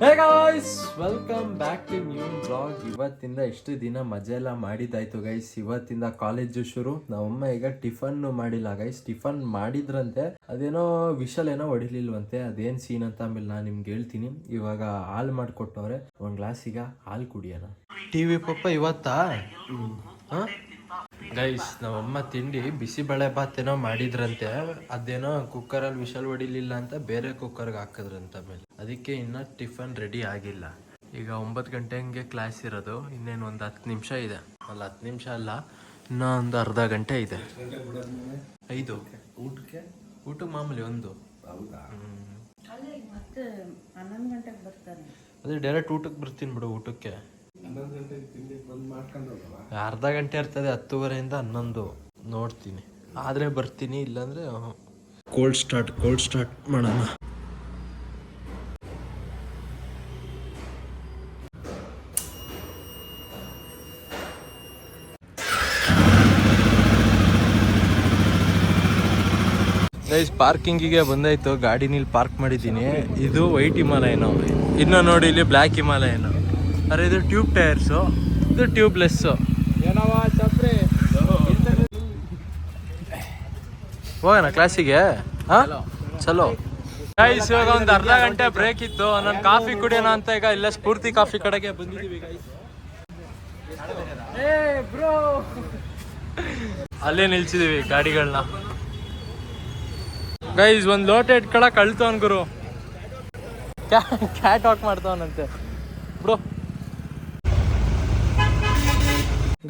Hey guys welcome back to new blog ಇವತ್ತಿಂದ ಎಷ್ಟು ದಿನ ಮಜಾ ಎಲ್ಲ ಮಾಡಿದ್ದಾಯ್ತು ಗೈಸ್ ಇವತ್ತಿಂದ ಕಾಲೇಜು ಶುರು. ನಮ್ಮಮ್ಮ ಈಗ ಟಿಫನ್ ಮಾಡಿಲ್ಲ ಗೈಸ್ ಟಿಫನ್ ಮಾಡಿದ್ರಂತೆ. ಅದೇನೋ ವಿಶಲ್ ಏನೋ ಹೊಡಿಲಿಲ್ವಂತೆ. ಅದೇನ್ ಸೀನ್ ಅಂತ ಆಮೇಲೆ ನಾನು ನಿಮ್ಗೆ ಹೇಳ್ತೀನಿ. ಇವಾಗ ಹಾಲು ಮಾಡಿಕೊಟ್ಟವ್ರೆ. ಒಂದ್ ಗ್ಲಾಸ್ ಈಗ ಹಾಲು ಕುಡಿಯೋಣ. ಟಿವಿ ಪಪ್ಪ ಇವತ್ತಾ? ಗೈಸ್ ನಮ್ಮಮ್ಮ ತಿಂಡಿ ಬಿಸಿಬೇಳೆ ಬಾತ್ ಏನೋ ಮಾಡಿದ್ರಂತೆ. ಅದೇನೋ ಕುಕ್ಕರಲ್ಲಿ ವಿಶಲ್ ಹೊಡಿಲಿಲ್ಲ ಅಂತ ಬೇರೆ ಕುಕ್ಕರ್ಗೆ ಹಾಕಿದ್ರಂತ ಮೇಲೆ ಅದಕ್ಕೆ ಇನ್ನ ಟಿಫನ್ ರೆಡಿ ಆಗಿಲ್ಲ. ಈಗ ಒಂಬತ್ತು ಗಂಟೆ ಹಂಗೆ ಕ್ಲಾಸ್ ಇರೋದು. ಇನ್ನೇನು ಒಂದು ಹತ್ತು ನಿಮಿಷ ಇದೆ. ಅಲ್ಲ ಹತ್ತು ನಿಮಿಷ ಅಲ್ಲ ಇನ್ನೂ ಒಂದು ಅರ್ಧ ಗಂಟೆ ಇದೆ. ಐದು. ಊಟಕ್ಕೆ? ಊಟಕ್ಕೆ ಮಾಮೂಲಿ ಒಂದು. ಹ್ಮ್. ಮತ್ತೆ ಹನ್ನೊಂದು ಗಂಟೆಗೆ ಬರ್ತಾರೆ. ಅದೇ ಡೈರೆಕ್ಟ್ ಊಟಕ್ಕೆ ಬರ್ತೀನಿ ಬಿಡು ಊಟಕ್ಕೆ. ಅರ್ಧ ಗಂಟೆ ಇರ್ತದೆ ಹತ್ತುವರೆಯಿಂದ ಹನ್ನೊಂದು. ನೋಡ್ತೀನಿ. ಆದ್ರೆ ಬರ್ತೀನಿ ಇಲ್ಲಾಂದ್ರೆ ಕೋಲ್ಡ್ ಸ್ಟಾರ್ಟ್ ಕೋಲ್ಡ್ ಸ್ಟಾರ್ಟ್ ಮಾಡೋಣ. ಗೈಸ್ ಪಾರ್ಕಿಂಗಿಗೆ ಬಂದಾಯ್ತು. ಗಾಡಿ ಇಲ್ಲಿ ಪಾರ್ಕ್ ಮಾಡಿದ್ದೀನಿ. ಇದು ವೈಟ್ ಹಿಮಾಲಯನ ಇನ್ನು ನೋಡಿ ಇಲ್ಲಿ ಬ್ಲ್ಯಾಕ್ ಹಿಮಾಲಯನು ಅರೆ ಇದು ಟ್ಯೂಬ್ ಟೈರ್ಸ್ ಇದು ಟ್ಯೂಬ್ಲೆಸ್ಸು ಹೋಗೋಣ ಕ್ಲಾಸಿಗೆ ಹಾ? ಚಲೋ. ಗೈಸ್ ಇವಾಗ ಒಂದು ಅರ್ಧ ಗಂಟೆ ಬ್ರೇಕ್ ಇತ್ತು. ನಾನು ಕಾಫಿ ಕುಡಿಯೋಣ ಅಂತ ಈಗ ಇಲ್ಲ ಸ್ಫೂರ್ತಿ ಕಾಫಿ ಕಡೆಗೆ ಬಂದಿದ್ದೀವಿ ಗೈಸ್ ಅಲ್ಲೇ ನಿಲ್ಸಿದೀವಿ ಗಾಡಿಗಳನ್ನ ಗೈಸ್ ಒಂದ್ ಲೋಟ ಇಟ್ಕೊಳಕ್ ಅಳ್ತವನ್ ಗುರು. ಕ್ಯಾಟ್ ವಾಕ್ ಮಾಡ್ತಾವನಂತೆ. ಬ್ರೋ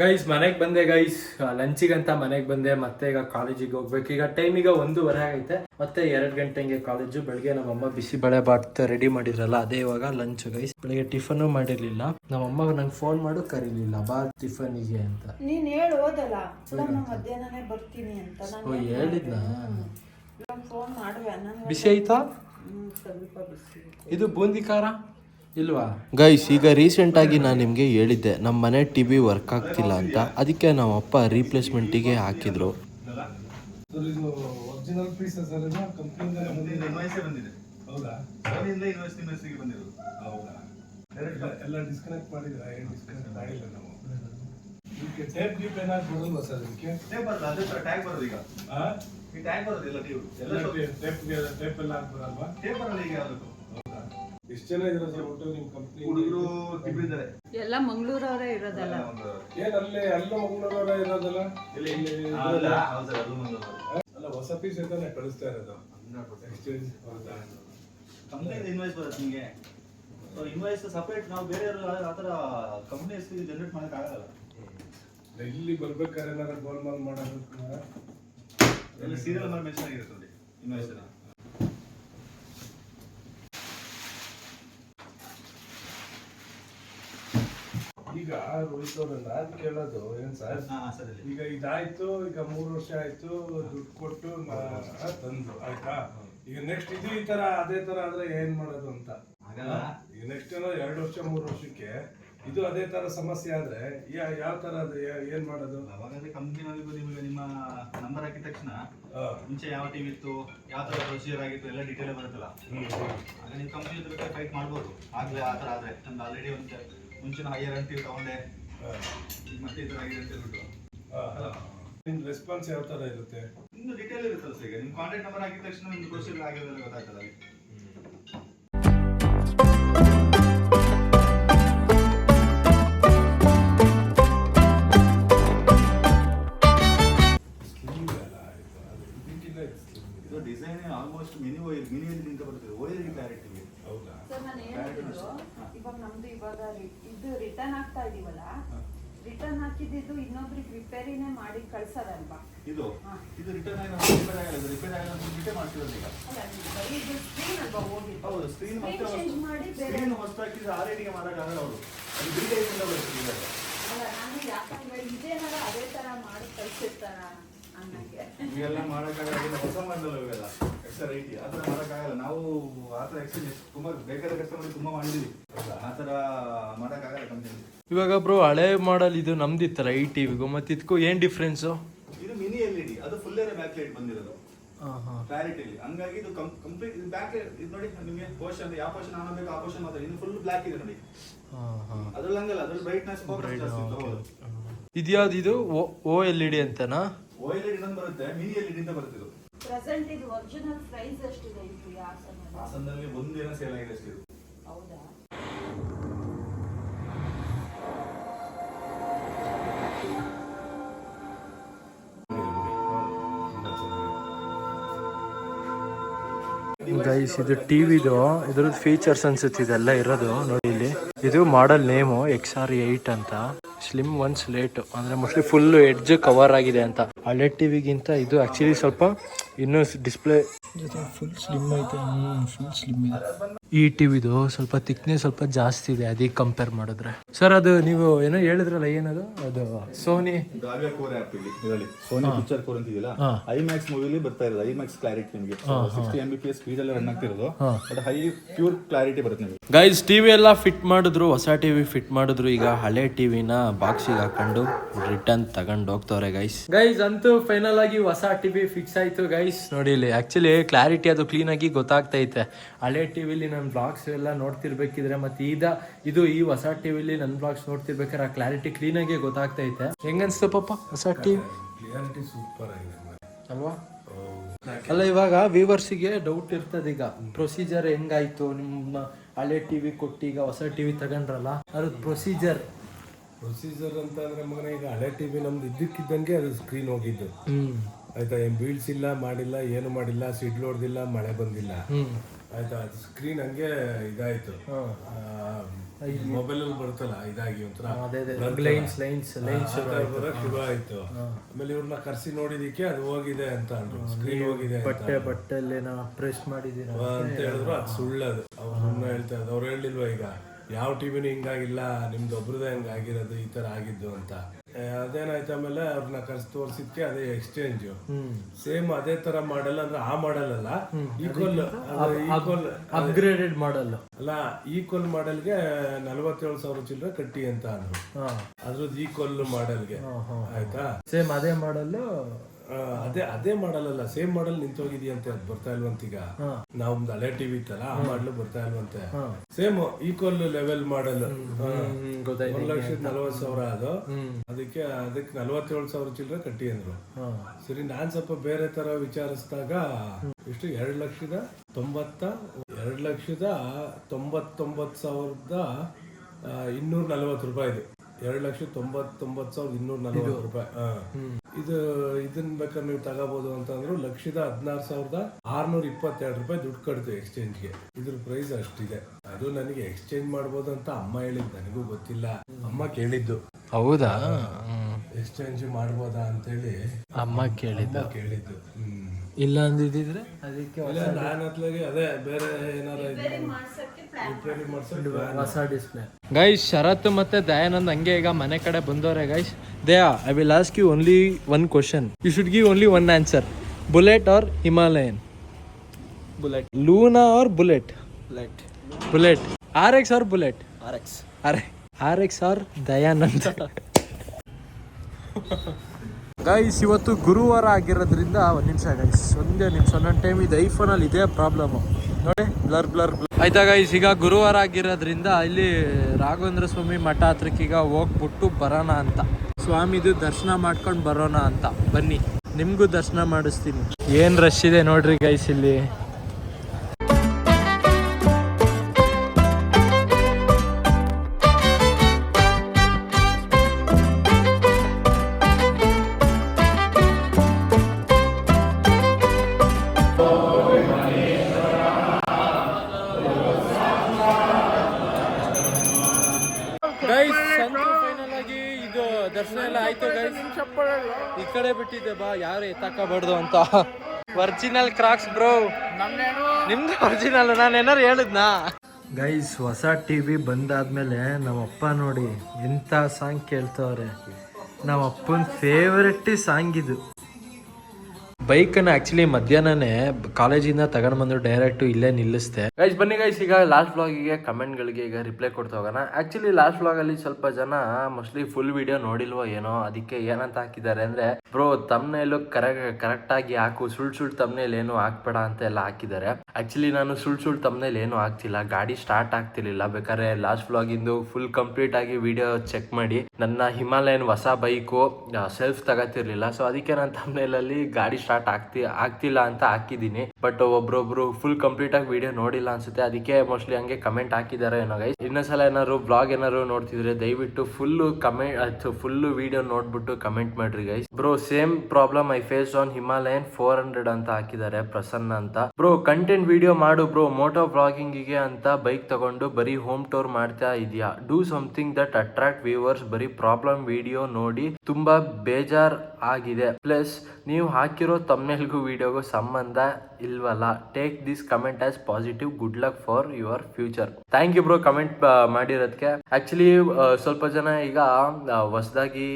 ಗೈಸ್ ಮನೆಗೆ ಬಂದೆ ಗೈಸ್ ಲಂಚಿಗಂತ ಮನೆಗೆ ಬಂದೆ. ಮತ್ತೆ ಈಗ ಕಾಲೇಜಿಗೆ ಹೋಗ್ಬೇಕು. ಈಗ ಟೈಮ್ ಈಗ ಒಂದೂವರೆ ಆಗೈತೆ. ಮತ್ತೆ ಎರಡು ಗಂಟೆಗೆ ಕಾಲೇಜು ಬೆಳಗ್ಗೆ ನಮ್ಮಮ್ಮ ಬಿಸಿ ಬಳೆ ಬಾತ್ ರೆಡಿ ಮಾಡಿರಲ್ಲ ಅದೇ ಇವಾಗ ಲಂಚ್ ಗೈಸ್ ಬೆಳಗ್ಗೆ ಟಿಫನ್ ಮಾಡಿರ್ಲಿಲ್ಲ. ನಮ್ಮಮ್ಮ ನಂಗೆ ಫೋನ್ ಮಾಡು ಕರೀಲಿಲ್ಲ. ಬಾ ಟಿಫನಿಗೆ ಅಂತ. ನೀನು ಹೇಳಿ ಹೋದಲ್ಲ ಮಧ್ಯಾಹ್ನನೇ ಬರ್ತೀನಿ ಅಂತ. ಓ ಹೇಳಿದ್ನಾ? ಫೋನ್ ಮಾಡುವೆ. ಬಿಸಿ ಆಯ್ತಾ? ಇದು ಬೂಂದಿ ಖಾರ? ಇಲ್ವಾ? ಗೈಸ್ ಈಗ ರೀಸೆಂಟ್ ಆಗಿ ನಾನು ನಿಮಗೆ ಹೇಳಿದ್ದೆ ನಮ್ಮ ಮನೆ ಟಿ ವಿ ವರ್ಕ್ ಆಗ್ತಿಲ್ಲ ಅಂತ. ಅದಕ್ಕೆ ನಮ್ಮ ಅಪ್ಪ ರೀಪ್ಲೇಸ್ಮೆಂಟಿಗೆ ಹಾಕಿದ್ರು. ಟೇಪ್ ಎಲ್ಲ ಟೇಪ್ ಎಲ್ಲ ಎಷ್ಟು ಜನ ಇದ್ರ ಸರ್ ಒಟ್ಟು ನಿಮ್ಮ ಕಂಪ್ನಿ ಹುಡುಗರು ಇಬ್ಬರಿದ್ದಾರೆ ಎಲ್ಲ ಮಂಗಳೂರವರೇ ಇರೋದಲ್ಲ. ಒಂದು ಏನ್ ಅಲ್ಲೇ ಅಲ್ಲೂ ಮಂಗಳೂರವರ ಇರೋದಲ್ಲ? ಇಲ್ಲಿ ಇಲ್ಲಿ. ಅಲ್ಲ ಹೌದು ಸರ್ ಅದು ಒಂದು ಅಲ್ಲ ಹೊಸ ಪೀಸ್ ಐತಾನೆ ಕಳಿಸ್ತಾ ಇರೋದು. ಎಕ್ಸ್ಚೇಂಜ್ ಹೌದಾ ಕಂಪ್ನಿಯಿಂದ ಇನ್ವಾಯ್ಸ್ ಬರುತ್ತೆ ನಿಮಗೆ. ಸೊ ಇನ್ವಾಯ್ಸ್ ಸಪರೇಟ್ ನಾವು ಬೇರೆಯವರು ಆ ಥರ ಕಂಪ್ನಿ ಹೆಸರಿಗೆ ಜನರೇಟ್ ಮಾಡಕ್ ಆಗಲ್ಲ. ಇಲ್ಲಿ ಬರ್ಬೇಕಾದ್ರೆ ಏನಾರ ಗೋಲ್ಮಾಲ್ ಮಾಡೋದು ಎಲ್ಲ ಸೀರಿಯಲ್ ನಂಬರ್ ಮೆನ್ಷನ್ ಆಗಿರುತ್ತೆ ನೋಡಿ ಇನ್ವಾಯ್ಸ್ ಈಗ ರೋಹಿತ್ ಅವ್ರ ನಾನ್ ಕೇಳೋದು? ಏನ್ ಸರ್ ಈಗ ಇದಾಯ್ತು ಈಗ ಮೂರು ವರ್ಷ ಆಯ್ತು ದುಡ್ಡು ಕೊಟ್ಟು ನಾ- ತಂದು ಆಯ್ತಾ? ಈಗ ನೆಕ್ಸ್ಟ್ ಇದು ಈ ತರ ಅದೇ ತರ ಆದ್ರೆ ಏನ್ ಮಾಡೋದು ಅಂತ? ಆಗಲ್ಲ ಈಗ ನೆಕ್ಸ್ಟ್ ಏನೋ ಎರಡು ವರ್ಷ ಮೂರು ವರ್ಷಕ್ಕೆ ಇದು ಅದೇ ತರ ಸಮಸ್ಯೆ ಆದ್ರೆ ಯಾ- ಯಾವ ತರ ಅದು ಯಾ- ಏನ್ ಮಾಡೋದು? ಅವಾಗಂದ್ರೆ ಕಂಪ್ನಿನಲ್ಲಿ ನಿಮಗೆ ನಿಮ್ಮ ನಂಬರ್ ಹಾಕಿದ ತಕ್ಷಣ ಆ, ಮುಂಚೆ ಯಾವ ಟಿವಿ ಇತ್ತು ಯಾವ ತರ ಪ್ರೊಸೀಜರ್ ಆಗಿತ್ತು ಎಲ್ಲ ಡೀಟೇಲ್ ಬರುತ್ತಲ್ಲ? ಹ್ಮ್, ಹ್ಮ್. ಆಗ ನೀವು ಕಂಪ್ನಿ ಜೊತೆ ಫೈಟ್ ಮಾಡ್ಬೋದು. ಆಗ್ಲೇ ಆ ತರ ಆದ್ರೆ ನಮ್ದು ಆಲ್ರೆಡಿ ಒಂದು ಮುಂಚಿನ ಹೈಯರ್ ಅಂತ ತಗೊಂಡೆ ಈಗ ಮತ್ತೆ ಈ ಥರ ಆಗಿದೆ ಅಂತ ಹೇಳ್ಬಿಟ್ಟು ಆ, ನಿಮ್ ರೆಸ್ಪಾನ್ಸ್ ಯಾವ ಥರ ಇರುತ್ತೆ? ಇನ್ನು ಡೀಟೇಲ್ ಇರುತ್ತಲ್ಲ ಸರ್ ಈಗ? ನಿಮ್ಮ ಕಾಂಟ್ಯಾಕ್ಟ್ ನಂಬರ್ ಹಾಕಿದ ತಕ್ಷಣ ನಿಮ್ದು ಪ್ರೊಸೀಜರ್ ಆಗಿರೋದೆಲ್ಲ ಗೊತ್ತಾಗ್ತದೆ ಅಲ್ಲಿ. ಅಲ್ಲ design almost mini oil mini oil ನಿಂತ ಬರ್ತದೆ ಓಯಿಲ್ ಕ್ಲಾರಿಟಿ ಹೌದಾ? ಸರ್ ನಾನು ಹೇಳಿದ್ರು ಇವಾಗ ನಮ್ದು ಇವಾಗ ಇದು ರಿಟರ್ನ್ ಆಗ್ತಾ ಇದೀವಲ್ಲ? ರಿಟರ್ನ್ ಹಾಕಿದ್ದು ಇನ್ನೊಬ್ರಿಗೆ ರಿಪೇರಿನೇ ಮಾಡಿ ಕಳ್ಸೋದಲ್ವಾ? ಇದು. ಇದು ರಿಟರ್ನ್ ಆಗಿ ನಾವು ರಿಪೇರ್ ಆಗಲ್ಲ. ರಿಪೇರ್ ಆಗಲ್ಲ ನಮ್ಗೆ ರಿಟರ್ನ್ ಮಾಡ್ತಿರೋದು ಈಗ. ಅಲ್ಲ ಇದು ಸ್ಕ್ರೀನ್ ಅಲ್ವಾ ಹೋಗಿ ಹೌದು ಸ್ಕ್ರೀನ್ ಮತ್ತೆ ಚೇಂಜ್ ಮಾಡಿ ಬೇರೆ ಸ್ಕ್ರೀನ್ ಹೊಸದಾಕಿದ್ರೆ ಆ ರೇಟಿಗೆ ಮಾಡೋಕ್ಕಾಗಲ್ಲ ಅವರು. ಅದು ಬಿಲ್ ಟೈಪಿಂದ ಬರುತ್ತೆ ಈಗ. ಅಲ್ಲ ನಾನು ಯಾಕಂದ್ರೆ ಇದೇನಾರ ಅದೇ ತರ ಮಾಡಿ ಕಳ್ಸಿರ್ತಾರ ಅನ್ನಂಗೆ. ಇವೆಲ್ಲ ಮಾಡೋಕ್ಕಾಗಲ್ಲ ಹೊಸ ಮಾಡಲ್ಲ ಇವೆಲ್ಲ. ಎಕ್ಸ್ಟ್ರಾ ರೈಟಿ ಆ ಥರ ಮಾಡೋಕ್ಕಾಗಲ್ಲ ನಾವು ಆ ಥರ ಎಕ್ಸ್ಚೇಂಜ್ ತುಂಬ ಬೇಕಾದ ಕಸ್ಟಮರ್ ತುಂಬ ಮಾಡಿದ್ದೀವಿ ಆ ಥರ ಮಾಡೋಕ್ಕಾಗಲ್ಲ ಕಂಪ್ನಿ ಇವಾಗ ಬ್ರೋ ಹಳೆ ಮಾಡಲ್ ಇದು ನಮ್ದಿತ್ತಲ್ಲ ಈ ಟಿವಿಗೂ ಮತ್ತೆ ಇದಕ್ಕೂ ಏನ್ ಡಿಫ್ರೆನ್ಸು ಇದು ಮಿನಿ ಎಲ್ ಇ ಡಿ ಅದು ಫುಲ್ ಏರ್ ಬ್ಯಾಕ್ ಲೈಟ್ ಬಂದಿರೋದು. ಕ್ಲಾರಿಟಿಲಿ ಹಂಗಾಗಿ ಇದು ಕಂಪ್ಲೀಟ್ ಇದು ಬ್ಯಾಕ್ ಇದು ನೋಡಿ ನಿಮಗೆ ಪೋರ್ಷನ್ ಯಾವ ಪೋರ್ಷನ್ ಆನ್ ಬೇಕು ಆ ಪೋರ್ಷನ್ ಮಾತ್ರ. ಇನ್ನು ಫುಲ್ ಬ್ಲಾಕ್ ಇದೆ ನೋಡಿ. ಅದ್ರಲ್ಲಿ ಹಂಗಲ್ಲ. ಅದ್ರಲ್ಲಿ ಬ್ರೈಟ್ನೆಸ್ ಫೋಕಸ್ ಜಾಸ್ತಿ ಇದು? ಓ ಎಲ್ ಇ ಡಿ ಅಂತನಾ? ಓಎಲ್ ಇನ್ನೊಂದು ಬರುತ್ತೆ. ಮಿನಿ ಎಲ್ ಅಂತ ಬರುತ್ತೆ ಪ್ರೆಸೆಂಟ್ ಇದು ಒರಿಜಿನಲ್ ಪ್ರೈಸ್ ಎಷ್ಟಿದೆ ಇದು ಹಾಸನದಲ್ಲಿ ಒಂದು ಸೇಲ್ ಆಗಿದೆ ಅಷ್ಟೇ ಇದು. ಹೌದಾ? ಗೈಸ್ ಇದು ಟಿವಿದು ಇದ್ರದ್ದು ಫೀಚರ್ಸ್ ಅನ್ಸುತ್ತೆ ಇದೆಲ್ಲ ಇರೋದು ನೋಡಿ ಇಲ್ಲಿ. ಇದು model name X R eight ಅಂತ. ಸ್ಲಿಮ್ ಒನ್ ಸ್ಲೇಟ್ ಅಂದ್ರೆ ಮೋಸ್ಟ್ಲಿ ಫುಲ್ ಎಡ್ಜ್ ಕವರ್ ಆಗಿದೆ ಅಂತ. ಹಳೆ ಟಿವಿಗಿಂತ ಇದು ಆಕ್ಚುಲಿ ಸ್ವಲ್ಪ ಇನ್ನೂ ಡಿಸ್ಪ್ಲೇ ಫುಲ್ ಸ್ಲಿಮ್ ಐತೆ ಫುಲ್ ಸ್ಲಿಮ್ ಇದೆ. ಈ ಟಿವಿದು ಸ್ವಲ್ಪ ತಿಕ್ನೆ ಸ್ವಲ್ಪ ಜಾಸ್ತಿ ಇದೆ ಅದಕ್ಕೆ ಕಂಪೇರ್ ಮಾಡಿದ್ರೆ. ಸರ್ ಅದು ನೀವು ಏನೋ ಹೇಳಿದ್ರಲ್ಲ ಏನದು? ಅದು ಸೋನಿ ಆವಿಯಾ ಕೋರ್ ಆಪ್ ಇಲ್ಲಿ ಇದರಲ್ಲಿ. ಸೋನಿ ಪಿಕ್ಚರ್ ಕೋರ್ ಅಂತ ಇದೆಯಲ್ಲ ಮ್ಯಾಕ್ಸ್ ಮೂವಿಲಿ ಬರ್ತಾ ಇರೋದು ಐಮ್ಯಾಕ್ಸ್ ಕ್ಲಾರಿಟಿ ನಿಮಗೆ. Sixty M B P S speed ಅಲ್ಲಿ ರನ್ ಆಗ್ತಿರೋದು. ಬಟ್ ಹೈ ಪ್ಯೂರ್ ಕ್ಲಾರಿಟಿ ಬರುತ್ತೆ ನಿಮಗೆ. ಗೈಸ್ ಟಿವಿ ಎಲ್ಲ ಫಿಟ್ ಮಾಡಿದ್ರು ಹೊಸ ಟಿವಿ ಫಿಟ್ ಮಾಡಿದ್ರು. ಈಗ ಹಳೆ ಟಿವಿನ ಬಾಕ್ಸಿಗೆ ಹಾಕೊಂಡು ರಿಟರ್ನ್ ತಗೊಂಡು ಹೋಗ್ತವ್ರೆ ಗೈಸ್ ಗೈಸ್ ಅಂತೂ ಫೈನಲ್ ಆಗಿ ಹೊಸ ಟಿವಿ ಫಿಕ್ಸ್ ಆಯ್ತು ಗೈಸ್ ನೋಡಿ ಇಲ್ಲಿ ಆ್ಯಕ್ಚುಲಿ ಕ್ಲಾರಿಟಿ ಅದು ಕ್ಲೀನಾಗಿ ಗೊತ್ತಾಗ್ತೈತೆ. ಹಳೆ ಟಿವಿಲಿ ನನ್ನ ಬ್ಲಾಗ್ಸ್ ಎಲ್ಲ ನೋಡ್ತಿರ್ಬೇಕಿದ್ರೆ ಮತ್ತೆ ಈಗ ಇದು ಈ ಹೊಸ ಟಿವಿಲಿ ನನ್ನ ಬ್ಲಾಗ್ಸ್ ನೋಡ್ತಿರ್ಬೇಕಾದ್ರೆ ಆ ಕ್ಲಾರಿಟಿ ಕ್ಲೀನ್ ಆಗಿ ಗೊತ್ತಾಗ್ತೈತೆ. ಹೆಂಗನ್ಸ್ತು ಪಾಪ ಹೊಸ ಟಿವಿ ಕ್ಲಿಯಾರಿಟಿ ಸೂಪರ್ ಆಗಿದೆ. ಅಲ್ವಾ? ಅಲ್ಲ ಇವಾಗ ವ್ಯೂವರ್ಸಿಗೆ ಡೌಟ್ ಇರ್ತದೆ ಈಗ. ಪ್ರೊಸೀಜರ್ ಹೆಂಗಾಯ್ತು? ನಿಮ್ಮ ಹಳೆ ಟಿವಿ ಕೊಟ್ಟು ಈಗ ಹೊಸ ಟಿವಿ ತಗೊಂಡ್ರಲ್ಲ? ಅದ್ರದ್ದು ಪ್ರೊಸೀಜರ್ ಪ್ರೊಸೀಜರ್ ಅಂತ ಅಂದ್ರೆ ಮಗನ ಈಗ ಹಳೆ ಟಿವಿ ನಮ್ದು ಇದ್ದಕ್ಕಿದ್ದಂಗೆ ಅದು ಸ್ಕ್ರೀನ್ ಹೋಗಿದ್ದು. ಆಯ್ತಾ ಏನ್ ಬೀಳ್ಸಿಲ್ಲ ಮಾಡಿಲ್ಲ ಏನು ಮಾಡಿಲ್ಲ ಸಿಡ್ಲು ಹೊಡೆದಿಲ್ಲ ಮಳೆ ಬಂದಿಲ್ಲ. ಆಯ್ತಾ ಅದು ಸ್ಕ್ರೀನ್ ಹಂಗೆ ಇದಾಯ್ತು. ಮೊಬೈಲ್ ಅಲ್ಲಿ ಬರುತ್ತಲ್ಲ ಇದಾಗಿ ಒಂಥರ ಲೈನ್ಸ್ ಲೈನ್ಸ್ ಲೈನ್ಸ್ ಶುರು ಆಯ್ತು ಆಮೇಲೆ ಇವ್ರನ್ನ ಕರ್ಸಿ ನೋಡಿದಕ್ಕೆ ಅದು ಹೋಗಿದೆ ಅಂತ ಅಂದ್ರು. ಸ್ಕ್ರೀನ್ ಹೋಗಿದೆ ಬಟ್ಟೆ ಬಟ್ಟೆಲ್ಲಿ ಪ್ರೆಸ್ ಮಾಡಿದ್ದೀರ ಅಂತ ಹೇಳಿದ್ರು ಅದು ಸುಳ್ಳದು. ಅವ್ರು ಸುಮ್ಮನೆ ಹೇಳ್ತಾ ಅವ್ರು ಹೇಳಿಲ್ವಾ ಈಗ ಯಾವ ಟಿವಿನೂ ಹಿಂಗಾಗಿಲ್ಲ ನಿಮ್ದು ಒಬ್ರದೇ ಹಂಗಾಗಿರೋದು ಈ ತರ ಆಗಿದ್ದು ಅಂತ. ಅದೇನಾಯ್ತು ಆಮೇಲೆ ಅವ್ರನ್ನ ಕರ್ಸಿ ತೋರ್ಸಿದ್ಕೆ ಅದೇ ಎಕ್ಸ್ಚೇಂಜ್ ಸೇಮ್ ಅದೇ ತರ ಮಾಡಲ್ ಅಂದ್ರೆ ಆ ಮಾಡಲ್ ಅಲ್ಲ ಈಕ್ವಲ್ ಈಕ್ವಲ್ ಅಪ್ಗ್ರೇಡೆಡ್ ಮಾಡಲ್ ಅಲ್ಲ ಈಕ್ವಲ್ ಮಾಡೆಲ್ಗೆ ನಲವತ್ತೇಳು ಸಾವಿರ ಚಿಲ್ಲರೆ ಕಟ್ಟಿ ಅಂತ ಅಂದ್ರು. ಹಾ. ಅದ್ರದ್ದು ಈಕ್ವಲ್ ಮಾಡೆಲ್ಗೆ. ಆಯ್ತಾ? ಸೇಮ್ ಅದೇ ಮಾಡಲ್ ಅದೇ ಅದೇ ಮಾಡಲ್ ಅಲ್ಲ ಸೇಮ್ ಮಾಡಲ್ ನಿಂತೋಗಿದೆಯಂತೆ ಅದು ಬರ್ತಾ ಇಲ್ವಂತೀಗ ನಮ್ದು ಹಳೆ ಟಿವಿ ಇತ್ತಲ್ಲ ಆ ಮಾಡಲ್ ಬರ್ತಾ ಇಲ್ವಂತೆ. ಸೇಮ್ ಈಕ್ವಲ್ ಲೆವೆಲ್ ಮಾಡಲ್ ಒಂದ್ ಲಕ್ಷದ ನಲವತ್ ಸಾವಿರ ಅದು. ಅದಕ್ಕೆ ಅದಕ್ಕೆ ನಲವತ್ತೇಳು ಸಾವಿರ ಚಿಲ್ಲರೆ ಕಟ್ಟಿ ಅಂದ್ರು. ಸರಿ ನಾನ್ ಸ್ವಲ್ಪ ಬೇರೆ ತರ ವಿಚಾರಿಸಿದಾಗ ಎಷ್ಟು ಎರಡ್ ಲಕ್ಷದ ತೊಂಬತ್ತ ಎರಡ್ ಲಕ್ಷದ ತೊಂಬತ್ತೊಂಬತ್ತು ಸಾವಿರದ ಇನ್ನೂರ ನಲವತ್ತು ರೂಪಾಯಿ ಇದು ಎರಡ್ ಲಕ್ಷ ತೊಂಬತ್ತೊಂಬತ್ತು ಸಾವಿರದ ಇನ್ನೂರ ನಲವತ್ತು ರೂಪಾಯಿ. ಇದು ಇದನ್ನ ಬೇಕಾದ್ರೆ ನೀವು ತಗೋಬಹುದು ಅಂತಂದ್ರು ಲಕ್ಷದ ಹದಿನಾರು ಸಾವಿರದ ಆರ್ನೂರ ಇಪ್ಪತ್ತೆರಡು ರೂಪಾಯಿ ದುಡ್ಡು ಕಟ್ತೀವಿ ಎಕ್ಸ್ಚೇಂಜ್ಗೆ ಇದ್ರ ಪ್ರೈಸ್ ಅಷ್ಟಿದೆ. ಅದು ನನಗೆ ಎಕ್ಸ್ಚೇಂಜ್ ಮಾಡ್ಬೋದು ಅಂತ ಅಮ್ಮ ಹೇಳಿದ್ ನನಗೂ ಗೊತ್ತಿಲ್ಲ. ಅಮ್ಮ ಕೇಳಿದ್ದು. ಹೌದಾ? ಎಕ್ಸ್ಚೇಂಜ್ ಮಾಡ್ಬೋದಾ ಅಂತೇಳಿ ಅಮ್ಮ ಕೇಳಿದ್ದು. ಅಮ್ಮ ಕೇಳಿದ್ದು. ಹ್ಮ್. ಇಲ್ಲ ಅಂದಿದ್ದಿದ್ರೆ ಅದಕ್ಕೆ ನಾನು ಅತ್ಲಾಗೆ ಅದೇ ಬೇರೆ ಏನಾರ ಮಾಡ್ಸಕ್ಕೆ ಪ್ಲಾನ್ ರಿಪೇರಿ ಮಾಡ್ಸೋದು ಹೊಸ ಡಿಸ್ಪ್ಲೇ ಗೈಸ್ ಶರತ್ ಮತ್ತೆ ದಯಾನಂದ್ ಹಂಗೆ ಈಗ ಮನೆ ಕಡೆ ಬಂದವ್ರೆ guys Daya I will ask you only one question you should give only one answer Bullet or Himalayan Bullet Luna or Bullet Bullet Bullet or X R Bullet or X R or X R Dayanand guys ಇವತ್ತು ಗುರುವಾರ ಆಗಿರೋದ್ರಿಂದ ಒಂದು ನಿಮಿಷ guys ಒಂದೇ ನಿಮಿಷ. ಒಂದೊಂದು time ಇದು ಐಫೋನಲ್ಲಿ ಇದೇ ಪ್ರಾಬ್ಲಮ್ ನೋಡಿ ಬ್ಲರ್ ಬ್ಲರ್ ಆಯ್ತಾ ಗೈಸ್ ಈಗ ಗುರುವಾರ ಆಗಿರೋದ್ರಿಂದ ಇಲ್ಲಿ ರಾಘವೇಂದ್ರ ಸ್ವಾಮಿ ಮಠ ಹತ್ರಕ್ಕೆ ಈಗ ಹೋಗ್ಬಿಟ್ಟು ಬರೋಣ ಅಂತ. ಸ್ವಾಮಿದು ದರ್ಶನ ಮಾಡ್ಕೊಂಡು ಬರೋಣ ಅಂತ. ಬನ್ನಿ. ನಿಮಗೂ ದರ್ಶನ ಮಾಡಿಸ್ತೀನಿ. ಏನು ರಶ್ ಇದೆ ನೋಡ್ರಿ ಗೈಸ್ ಇಲ್ಲಿ? ಬಿಟ್ಟಿದ್ದೆ ಬಾ ಯಾರು ಎತ್ತಾಕಬಾರ್ದು ಅಂತ. ಒರಿಜಿನಲ್ ಕ್ರಾಕ್ಸ್ ಬ್ರೋ ನಿಮ್ದು ಒರ್ಜಿನಲ್ ನಾನು ಏನಾರು ಹೇಳಿದ್ನಾ? ಗೈಸ್ ಹೊಸ ಟಿವಿ ಬಂದಾದ್ಮೇಲೆ ನಮ್ಮಪ್ಪ ನೋಡಿ ಎಂತ ಸಾಂಗ್ ಕೇಳ್ತವ್ರೆ. ನಮ್ಮ ಅಪ್ಪನ ಫೇವ್ರೆಟ್ ಸಾಂಗ್ ಇದು. ಬೈಕ್ ಅನ್ನ ಆಕ್ಚುಲಿ ಮಧ್ಯಾಹ್ನನೇ ಕಾಲೇಜಿಂದ ತಗೊಂಡ್ ಬಂದು ಡೈರೆಕ್ಟ್ ಇಲ್ಲೇ ನಿಲ್ಲಿಸ್ದೆ. ಗೈಸ್ ಬನ್ನಿ ಗೈಸ್ ಈಗ ಲಾಸ್ಟ್ ವ್ಲಾಗಿಗೆ ಕಮೆಂಟ್ ಗಳಿಗೆ ಈಗ ರಿಪ್ಲೈ ಕೊಡ್ತಾ ಹೋಗೋಣ. ಆಕ್ಚುಲಿ ಲಾಸ್ಟ್ ಬ್ಲಾಗ್ ಅಲ್ಲಿ ಸ್ವಲ್ಪ ಜನ ಮೋಸ್ಟ್ಲಿ ಫುಲ್ ವಿಡಿಯೋ ನೋಡಿಲ್ವೋ ಏನೋ, ಅದಕ್ಕೆ ಏನಂತ ಹಾಕಿದ್ದಾರೆ ಅಂದ್ರೆ ಬ್ರೋ ತಮ್ನೇಲು ಕರೆಕ್ಟ್ ಆಗಿ ಹಾಕು, ಸುಳ್ ಸುಳ್ ತಮ್ನೇಲ್ ಏನು ಹಾಕ್ಬೇಡ ಅಂತ ಎಲ್ಲ ಹಾಕಿದ್ದಾರೆ. ಆಕ್ಚುಲಿ ನಾನು ಸುಳ್ ಸುಳ್ ತಮ್ನೇಲ್ ಏನು ಹಾಕ್ತಿಲ್ಲ, ಗಾಡಿ ಸ್ಟಾರ್ಟ್ ಆಗ್ತಿರ್ಲಿಲ್ಲ. ಬೇಕಾದ್ರೆ ಲಾಸ್ಟ್ ಬ್ಲಾಗ್ ಇಂದು ಫುಲ್ ಕಂಪ್ಲೀಟ್ ಆಗಿ ವಿಡಿಯೋ ಚೆಕ್ ಮಾಡಿ, ನನ್ನ ಹಿಮಾಲಯನ್ ಹೊಸ ಬೈಕು ಸೆಲ್ಫ್ ತಗತಿರ್ಲಿಲ್ಲ. ಸೊ ಅದಕ್ಕೆ ನಾನು ತಮ್ನೇಲಲ್ಲಿ ಗಾಡಿ ಸ್ಟಾರ್ಟ್ ಆಗ್ತಿ, ಆಗ್ತಿಲ್ಲ ಅಂತ ಹಾಕಿದ್ದೀನಿ. ಬಟ್ ಒಬ್ರೊಬ್ರು ಫುಲ್ ಕಂಪ್ಲೀಟ್ ಆಗಿ ವಿಡಿಯೋ ನೋಡಿಲ್ಲ ಅನ್ಸುತ್ತೆ. ಅದಕ್ಕೆ ಮೋಸ್ಟ್ಲಿ ಹಂಗೆ ಕಮೆಂಟ್ ಹಾಕಿದ್ದಾರೆ ಏನೋ ಗೈಸ್ ಇನ್ನೊಂದ್ಸಲ ಏನಾದ್ರು ಬ್ಲಾಗ್ ಏನಾದ್ರು ನೋಡ್ತಿದ್ರೆ ದಯವಿಟ್ಟು ಫುಲ್ ಕಮೆಂಟ್ ಫುಲ್ ವಿಡಿಯೋ ನೋಡ್ಬಿಟ್ಟು ಕಮೆಂಟ್ ಮಾಡ್ರಿ guys bro same problem I face on Himalayan four hundred ಅಂತ ಹಾಕಿದ್ದಾರೆ ಪ್ರಸನ್ನ ಅಂತ. ಬ್ರೋ ಕಂಟೆಂಟ್ ವಿಡಿಯೋ ಮಾಡು ಬ್ರೋ ಮೋಟೋ ಬ್ಲಾಗಿಂಗ್ಗೆ ಅಂತ ಬೈಕ್ ತಗೊಂಡು ಬರೀ ಹೋಮ್ ಟೂರ್ ಮಾಡ್ತಾ ಇದೆಯಾ? Do something that attract viewers ಬರೀ ಪ್ರಾಬ್ಲಮ್ ವಿಡಿಯೋ ನೋಡಿ ತುಂಬಾ ಬೇಜಾರ್ ಆಗಿದೆ. ಪ್ಲಸ್ ನೀವು ಹಾಕಿರೋ ತಮ್ನೆಲ್ಗೂ ವೀಡಿಯೋಗೂ ಸಂಬಂಧ ಇಲ್ವಲ್ಲ take this comment as positive good luck for your future thank you bro comment ಮಾಡಿರೋದಕ್ಕೆ actually ಸ್ವಲ್ಪ ಜನ ಈಗ ಹೊಸದಾಗಿ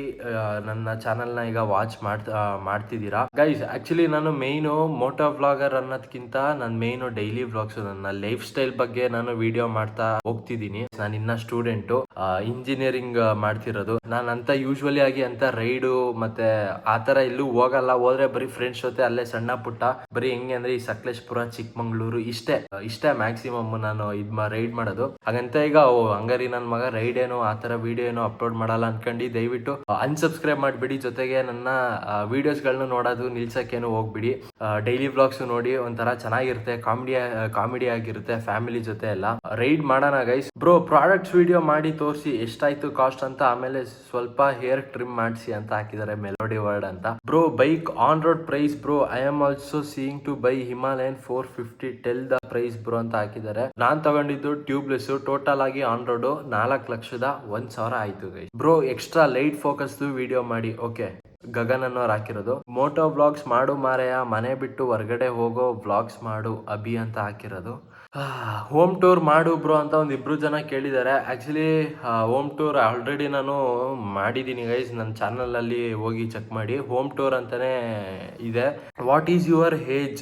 ನನ್ನ ಚಾನೆಲ್ನ ಈಗ ವಾಚ್ ಮಾಡ್ತಾ ಮಾಡ್ತಿದ್ದೀರಾ? ಗೈಸ್ ಆಕ್ಚುಲಿ ನಾನು ಮೇಯ್ನು ಮೋಟೋ ವ್ಲಾಗರ್ ಅನ್ನೋದಕ್ಕಿಂತ ನನ್ನ ಮೇಯ್ನು ಡೈಲಿ ವ್ಲಾಗ್ಸ್ ನನ್ನ ಲೈಫ್ ಸ್ಟೈಲ್ ಬಗ್ಗೆ ನಾನು ವಿಡಿಯೋ ಮಾಡ್ತಾ ಹೋಗ್ತಿದ್ದೀನಿ. ನಾನು ಇನ್ನ ಸ್ಟೂಡೆಂಟು ಇಂಜಿನಿಯರಿಂಗ್ ಮಾಡ್ತಿರೋದು. ನಾನು ಅಂತ ಯೂಶ್ವಲಿ ಆಗಿ ಅಂತ ರೈಡು ಮತ್ತೆ ಆತರ ಎಲ್ಲೂ ಹೋಗಲ್ಲ. ಹೋದ್ರೆ ಬರೀ ಫ್ರೆಂಡ್ಸ್ ಜೊತೆ ಅಲ್ಲೇ ಸಣ್ಣ ಪುಟ್ಟ, ಬರೀ ಹೆಂಗೆ ಅಂದ್ರೆ ಸಕಲೇಶ್ಪುರ, ಚಿಕ್ಕಮಂಗ್ಳೂರು ಇಷ್ಟೇ. ಇಷ್ಟೇ ಮ್ಯಾಕ್ಸಿಮಮ್ ನಾನು ಇದ್ ರೈಡ್ ಮಾಡೋದು. ಹಾಗಂತ ಈಗ ಹಂಗಾರಿ ನನ್ನ ಮಗ ರೈಡ್ ಏನು, ಆ ತರ ವಿಡಿಯೋ ಏನು ಅಪ್ಲೋಡ್ ಮಾಡಲ್ಲ ಅನ್ಕೊಂಡು ದಯವಿಟ್ಟು ಅನ್ಸಬ್ಸ್ಕ್ರೈಬ್ ಮಾಡ್ಬಿಡಿ. ಜೊತೆಗೆ ನನ್ನ ವಿಡಿಯೋಸ್ಗಳನ್ನ ನೋಡೋದು, ನಿಲ್ಸಕ್ಕೇನು ಹೋಗ್ಬಿಡಿ. ಡೈಲಿ ವ್ಲಾಗ್ಸ್ ನೋಡಿ ಒಂಥರ ಚೆನ್ನಾಗಿರುತ್ತೆ. ಕಾಮಿಡಿ ಕಾಮಿಡಿ ಆಗಿರುತ್ತೆ ಫ್ಯಾಮಿಲಿ ಜೊತೆ ಎಲ್ಲ. ರೈಡ್ ಮಾಡೋಣ ಗೈಸ್ ಬ್ರೋ ಪ್ರಾಡಕ್ಟ್ಸ್ ವಿಡಿಯೋ ಮಾಡಿ ತೋರಿಸಿ, ಎಷ್ಟಾಯ್ತು ಕಾಸ್ಟ್ ಅಂತ, ಆಮೇಲೆ ಸ್ವಲ್ಪ ಹೇರ್ ಟ್ರಿಮ್ ಮಾಡಿಸಿ ಅಂತ ಹಾಕಿದ್ದಾರೆ ಮೆಲೋಡಿ ವರ್ಡ್ ಅಂತ. Bro bike on road price bro I am also seeing to buy Himalayan four fifty tell the price bro ಅಂತ ಹಾಕಿದ್ದಾರೆ. ನಾನ್ ತಗೊಂಡಿದ್ದು ಟ್ಯೂಬ್ಲೆಸ್ ಟೋಟಲ್ ಆಗಿ ಆನ್ ರೋಡ್ ನಾಲ್ಕು ಲಕ್ಷದ ಒಂದ್ ಸಾವಿರ ಆಯ್ತು bro extra light focus video ಮಾಡಿ ಓಕೆ ಗಗನ್ ಅನ್ನೋರು ಹಾಕಿರೋದು. ಮೋಟೋ ಬ್ಲಾಗ್ಸ್ ಮಾಡು ಮಾರೆಯ ಮನೆ ಬಿಟ್ಟು ಹೊರಗಡೆ ಹೋಗೋ ಬ್ಲಾಗ್ಸ್ ಮಾಡು, ಅಭಿ ಅಂತ ಹಾಕಿರೋದು. ಹೋಮ್ ಟೂರ್ ಮಾಡು ಬ್ರೋ ಅಂತ ಒಂದು ಇಬ್ರು ಜನ ಕೇಳಿದ್ದಾರೆ ಆ್ಯಕ್ಚುಲಿ ಹೋಮ್ ಟೂರ್ ಆಲ್ರೆಡಿ ನಾನು ಮಾಡಿದ್ದೀನಿ ಗೈಸ್ ನನ್ನ ಚಾನಲಲ್ಲಿ ಹೋಗಿ ಚೆಕ್ ಮಾಡಿ. ಹೋಮ್ ಟೂರ್ ಅಂತಲೇ ಇದೆ. ವಾಟ್ ಈಸ್ ಯುವರ್ ಏಜ್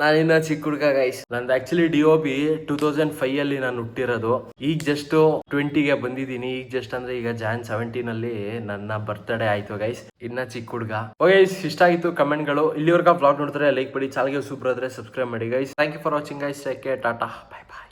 ನಾನಿನ್ನ ಚಿಕ್ಕ ಹುಡುಗ ಗೈಸ್ ನಂದು actually D O B two thousand ಫೈವಲ್ಲಿ ನಾನು ಹುಟ್ಟಿರೋದು. ಈಗ ಜಸ್ಟ್ ಟ್ವೆಂಟಿಗೆ ಬಂದಿದ್ದೀನಿ ಈಗ ಜಸ್ಟ್ ಅಂದ್ರೆ ಈಗ ಜಾನ್ ಸೆವೆಂಟೀನಲ್ಲಿ ನನ್ನ ಬರ್ತ್ಡೇ ಆಯಿತು ಗೈಸ್ ಇನ್ನ ಚಿಕ್ಕ ಹುಡುಗ. ಓಕೆ ಇಷ್ಟ ಆಗಿತ್ತು ಕಮೆಂಟ್ಗಳು ಇಲ್ಲಿವರೆಗೂ ಬ್ಲಾಗ್ ನೋಡಿದ್ರೆ ಲೈಕ್ ಮಾಡಿ. ಚಾಲಿಗೆ ಸೂಪರ್ ಆದರೆ ಸಬ್ಸ್ಕ್ರೈಬ್ ಮಾಡಿ guys thank you for watching guys take ร大家，拜拜。